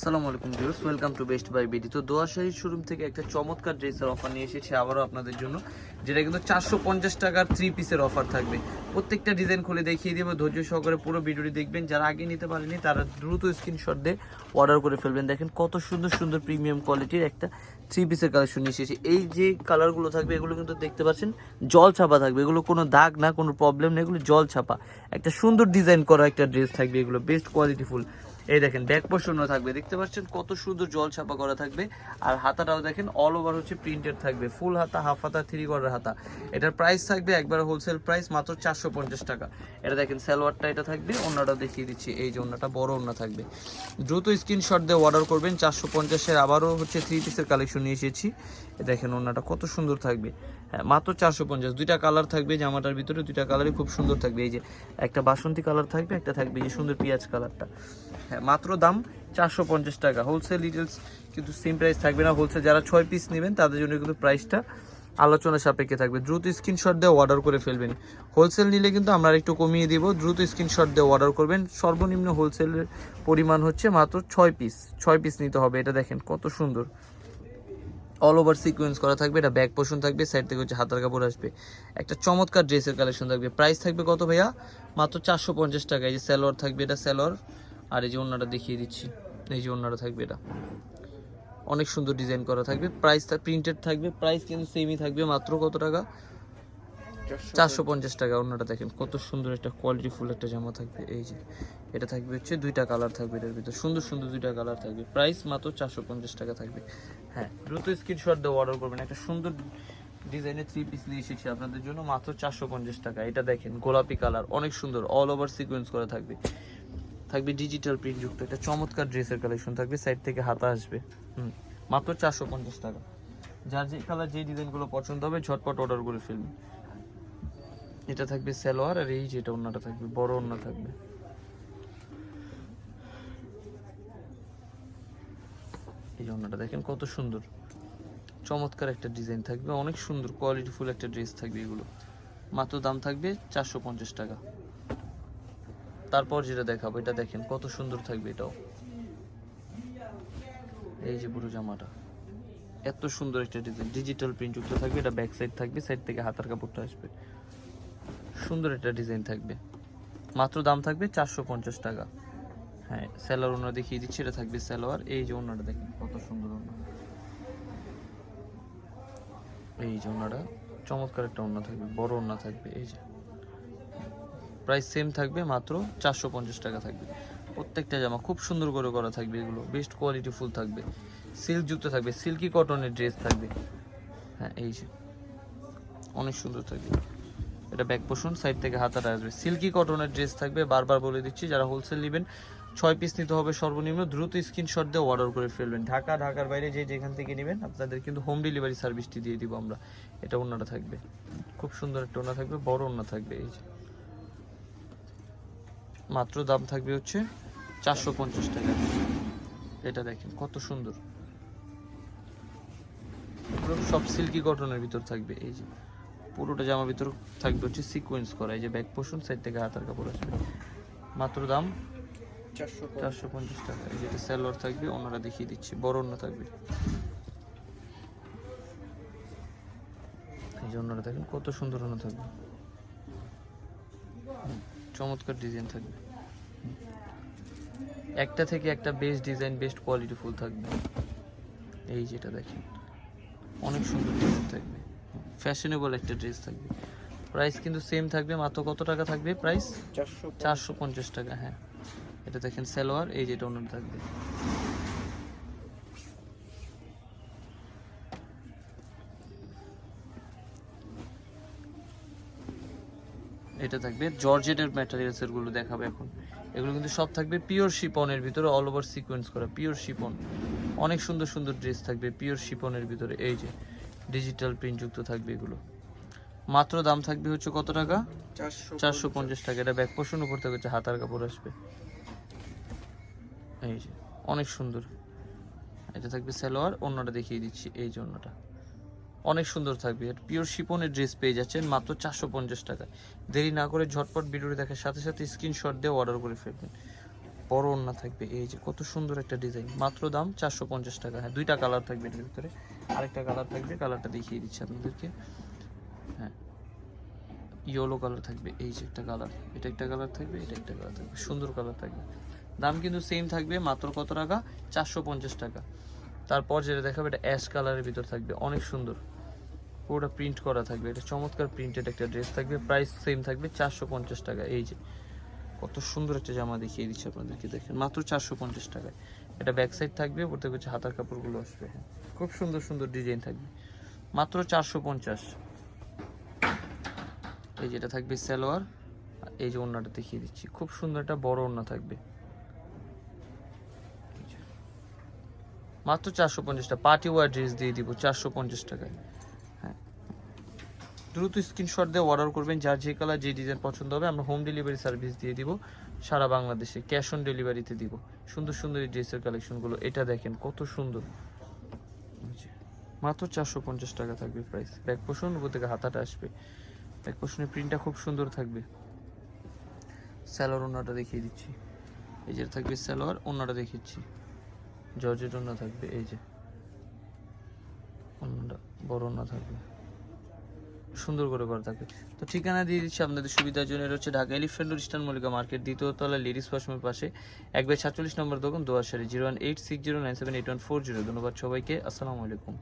আসসালামু আলাইকুম viewers, welcome to best buy BD. তো দোয়াশাহী শোরুম থেকে একটা চমৎকার ড্রেসের অফার নিয়ে এসেছি আবারও আপনাদের জন্য, যেটা কিন্তু চারশো পঞ্চাশ টাকার থ্রি পিসের অফার থাকবে। প্রত্যেকটা ডিজাইন খুলে দেখিয়ে দেবো, ধৈর্য সহকারে পুরো ভিডিওটি দেখবেন। যারা আগে নিতে পারেনি, তারা দ্রুত স্ক্রিনশট দিয়ে অর্ডার করে ফেলবেন। দেখেন কত সুন্দর সুন্দর প্রিমিয়াম কোয়ালিটির একটা থ্রি পিসের কালেকশন নিয়ে এসেছি। এই যে কালারগুলো থাকবে, এগুলো কিন্তু দেখতে পাচ্ছেন, জল ছাপা থাকবে। এগুলো কোনো দাগ না, কোনো প্রবলেম নেই এগুলো জল ছাপা। একটা সুন্দর ডিজাইন করা একটা ড্রেস থাকবে, এগুলো বেস্ট কোয়ালিটিফুল এই দেখেন ব্যাক পোর্শনও থাকবে। দেখতে পাচ্ছেন কত সুন্দর জল ছাপা করা থাকবে। আর হাতাটাও দেখেন অল ওভার হচ্ছে প্রিন্টেড থাকবে। ফুল হাতা হাফ হাতা থ্রি কোয়ার্টার হাতা। এটার প্রাইস থাকবে একবার হোলসেল প্রাইস মাত্র চারশো পঞ্চাশ টাকা। এটা দেখেন, সালোয়ারটা এটা থাকবে অন্যটা দেখিয়ে দিচ্ছি। এই যে অন্যটা বড় অন্য থাকবে। দ্রুত স্ক্রিনশট দিয়ে অর্ডার করবেন। চারশো পঞ্চাশের আবারও হচ্ছে থ্রি পিসের কালেকশন নিয়ে এসেছি। দেখেন অন্যটা কত সুন্দর থাকবে। হ্যাঁ মাত্র চারশো পঞ্চাশ। দুইটা কালার থাকবে জামাটার ভিতরে, দুইটা কালারই খুব সুন্দর থাকবে। এই যে একটা বাসন্তী কালার থাকবে, একটা থাকবে এই যে সুন্দর পেঁয়াজ কালারটা হ্যাঁ মাত্র দাম চারশো পঞ্চাশ টাকা। হোলসেল ডিটেলস কিন্তু সেম প্রাইস থাকবে না। হোলসেল যারা ছয় পিস নেবেন, তাদের জন্য কিন্তু প্রাইসটা আলোচনা সাপেক্ষে থাকবে। দ্রুত স্ক্রিনশট দিয়ে অর্ডার করে ফেলবেন। হোলসেল নিলে কিন্তু আমরা একটু কমিয়ে দিব। দ্রুত স্ক্রিনশট দিয়ে অর্ডার করবেন। সর্বনিম্ন হোলসেলের পরিমাণ হচ্ছে মাত্র ছয় পিস ছয় পিস নিতে হবে। এটা দেখেন কত সুন্দর। অল ওভার সিকোয়েন্স করা থাকবে। এটা ব্যাক পোষণ থাকবে। সাইড থেকে হচ্ছে হাতার কাপড় আসবে। একটা চমৎকার ড্রেসের কালেকশন থাকবে। প্রাইস থাকবে কত ভাইয়া? মাত্র চারশো পঞ্চাশ টাকা। এই যে স্যালোয়ার থাকবে, এটা স্যালোয়ার আর এই যে অন্যটা দেখিয়ে দিচ্ছি। এই যে অন্যটা থাকবে এটা। অনেক সুন্দর ডিজাইন করা থাকবে। প্রাইস প্রিন্টেড থাকবে। প্রাইস কিন্তু সেমই থাকবে। মাত্র কত টাকা? চারশো পঞ্চাশ টাকা। অন্যটা দেখেন কত সুন্দর একটা কোয়ালিটি ফুল একটা জামা থাকবে। এই যে এটা থাকবে হচ্ছে দুইটা কালার থাকবে এটার ভিতরে। সুন্দর সুন্দর দুইটা কালার থাকবে। প্রাইস মাত্র চারশো পঞ্চাশ টাকা থাকবে। হ্যাঁ দ্রুত স্ক্রিনশট দিয়ে অর্ডার করবেন। একটা সুন্দর ডিজাইনের থ্রি পিস নিয়ে এসেছি আপনাদের জন্য। মাত্র চারশো পঞ্চাশ টাকা। এটা দেখেন গোলাপি কালার অনেক সুন্দর। অল ওভার সিকোয়েন্স করা থাকবে। থাকবে ডিজিটাল প্রিন্ট যুক্ত একটা চমৎকার ড্রেসের কালেকশন থাকবে সাইড থেকে হাতা আসবে। হুম, মাত্র চারশো পঞ্চাশ টাকা। যার যে কালার যে ডিজাইনগুলো পছন্দ হবে, ঝটপট অর্ডার করে ফেলবেন এটা থাকবে সালোয়ার, আর এই যেটা অন্যটা থাকবে, বড় অন্য থাকবে। এই অন্যটা দেখেন, কত সুন্দর। চমৎকার একটা ডিজাইন থাকবে, অনেক সুন্দর কোয়ালিটিফুল একটা ড্রেস থাকবে এগুলো। মাত্র দাম থাকবে চারশো পঞ্চাশ টাকা। তারপর যেটা দেখাবো, এটা দেখেন কত সুন্দর থাকবে এটাও। এই যে পুরো জামাটা। এত সুন্দর একটা ডিজাইন ডিজিটাল প্রিন্ট যুক্ত থাকবে, এটা ব্যাক সাইড থাকবে সাইড থেকে হাতার কাপড়টা আসবে। সুন্দর একটা ডিজাইন থাকবে। মাত্র দাম থাকবে চারশো পঞ্চাশ টাকা। হ্যাঁ স্যালোয়ার ওনার দেখিয়ে দিচ্ছি, এটা থাকবে স্যালোয়ার এই যে ওনাটা দেখেন, কত সুন্দর ওনা। এই যে ওনাটা, চমৎকার একটা ওনা থাকবে, বড় ওনা থাকবে, এই যে। প্রাইস সেম থাকবে, মাত্র চারশো পঞ্চাশ টাকা থাকবে। প্রত্যেকটা জামা খুব সুন্দর করে করা থাকবে এগুলো, বেস্ট কোয়ালিটি ফুল থাকবে। সিল্ক যুক্ত থাকবে, সিল্কি কটনের ড্রেস থাকবে। হ্যাঁ এই যে, অনেক সুন্দর থাকবে। এটা ব্যাক পোষণ, সাইড থেকে হাতাটা আসবে। সিল্কি কটনের ড্রেস থাকবে, বারবার বলে দিচ্ছি, যারা হোলসেল নেবেন, ছয় পিস নিতে হবে সর্বনিম্ন, দ্রুত স্ক্রিনশট দিয়ে অর্ডার করে ফেলবেন। ঢাকা, ঢাকার বাইরে যে যেখান থেকে নেবেন, আপনাদের কিন্তু হোম ডেলিভারি সার্ভিসটি দিয়ে দিব আমরা। এটা অন্যটা থাকবে। খুব সুন্দর একটা ওনা থাকবে, বড় ওনা থাকবে, এই যে। মাত্র দাম থাকবে হচ্ছে চারশো পঞ্চাশ টাকা। এটা দেখেন কত সুন্দর। পুরো সব সিল্কি কটনের ভিতর থাকবে এই যে। পুরোটা জামার ভিতর থাকবে হচ্ছে সিকোয়েন্স করা এই যে ব্যাক পোর্শন সাইড থেকে হাতার কাপড় আসবে। মাত্র দাম চারশো পঞ্চাশ। টাকা। এই যেটা স্যালোয়ার থাকবে ওনারা দেখিয়ে দিচ্ছি বড় অন্য থাকবে। এই যে অন্যরা দেখেন কত সুন্দর অন্য থাকবে। চমৎকার ডিজাইন থাকবে। একটা থেকে একটা বেস্ট ডিজাইন বেস্ট কোয়ালিটি ফুল থাকবে। এই যেটা দেখেন অনেক সুন্দর ডিজাইন থাকবে। ফ্যাশনেবল একটা ড্রেস থাকবে। প্রাইস কিন্তু সেম থাকবে মাত্র কত টাকা থাকবে প্রাইস চারশো চারশো পঞ্চাশ টাকা হ্যাঁ। এটা দেখেন সালোয়ার এই যেটা অন্য থাকবে। এটা থাকবে জর্জেটের ম্যাটেরিয়ালসেরগুলো দেখাবে এখন। এগুলো কিন্তু সব থাকবে পিওর শিপনের ভিতরে অল ওভার সিকোয়েন্স করা পিওর শিপন অনেক সুন্দর সুন্দর ড্রেস থাকবে পিওর শিপনের ভিতরে এই যে ডিজিটাল প্রিন্ট যুক্ত থাকবে এগুলো। মাত্র দাম থাকবে হচ্ছে কত টাকা? চারশো পঞ্চাশ। টাকা। এটা ব্যাক পোর্শন উপর থেকে হচ্ছে হাতার কাপড় আসবে। এই যে অনেক সুন্দর। এটা থাকবে সালোয়ার অন্যটা দেখিয়ে দিচ্ছি এই যে অন্যটা। অনেক সুন্দর থাকবে। পিওর শিপনের ড্রেস পেয়ে যাচ্ছেন মাত্র চারশো পঞ্চাশ টাকায় দেরি না করে ঝটপট ভিডিওটি দেখার সাথে সাথে স্ক্রিনশট দিয়ে অর্ডার করে ফেলবেন। বড় ওন্না থাকবে। এই যে কত সুন্দর একটা ডিজাইন মাত্র দাম চারশো পঞ্চাশ টাকা। হ্যাঁ দুইটা কালার থাকবে এর ভিতরে। আরেকটা কালার থাকবে। কালারটা দেখিয়ে দিচ্ছি আপনাদেরকে। হ্যাঁ ইয়েলো কালার থাকবে। এই যে একটা কালার এটা একটা কালার থাকবে, এটা একটা কালার থাকবে। সুন্দর কালার থাকবে। দাম কিন্তু সেম থাকবে, মাত্র কত টাকা? চারশো পঞ্চাশ টাকা। তারপর যেটা দেখাবে, এটা অ্যাশ কালারের ভিতর থাকবে। অনেক সুন্দর। পুরোটা প্রিন্ট করা থাকবে। এটা চমৎকার প্রিন্টেড একটা ড্রেস থাকবে প্রাইস সেম থাকবে চারশো পঞ্চাশ টাকা। এই যে, কত সুন্দর একটা জামা দেখিয়ে দিচ্ছে আপনাদেরকে, দেখেন, মাত্র চারশো পঞ্চাশ টাকায়। এটা ব্যাক সাইড থাকবে ওর থেকে হচ্ছে হাতার কাপড়গুলো আসবে হ্যাঁ। খুব সুন্দর সুন্দর ডিজাইন থাকবে। মাত্র চারশো পঞ্চাশ। এই যেটা থাকবে সালোয়ার এই যে ওড়নাটা দেখিয়ে দিচ্ছি। খুব সুন্দর একটা বড় ওড়না থাকবে। মাত্র চারশো পঞ্চাশটা পার্টি ওয়ার ড্রেস দিয়ে দিব, চারশো পঞ্চাশ টাকায়। দ্রুত স্ক্রিনশট দিয়ে অর্ডার করবেন, যার যে কালার যে ডিজাইন পছন্দ হবে, আমরা হোম ডেলিভারি সার্ভিস দিয়ে দিব। সারা বাংলাদেশে ক্যাশ অন ডেলিভারিতে দিব। সুন্দর সুন্দর এই ড্রেসের কালেকশনগুলো এটা দেখেন কত সুন্দর। মাত্র চারশো পঞ্চাশ টাকা থাকবে প্রাইস ব্যাক পোষণ উপর থেকে হাতাটা আসবে। ব্যাক পোষণের প্রিন্টটা খুব সুন্দর থাকবে। স্যালোয়ার ওনাটা দেখিয়ে দিচ্ছি। এই যে থাকবে স্যালোয়ার ওনাটা দেখিয়েছি জর্জেট ওনা থাকবে, এই যে। ওনাটা, বড় ওনা থাকবে। সুন্দর করে করা থাকবে তো ঠিকানা দিয়ে দিচ্ছি আপনাদের সুবিধার জন্য। এটা হচ্ছে Dhaka elephant road eastern Mallika market দ্বিতীয় তলা লেডিস ওয়াশরুমের পাশে। এক বাই সাতচল্লিশ নম্বর দোকান দোয়াশারি zero one eight six zero nine seven eight one four zero ধন্যবাদ সবাইকে। আসসালামু আলাইকুম।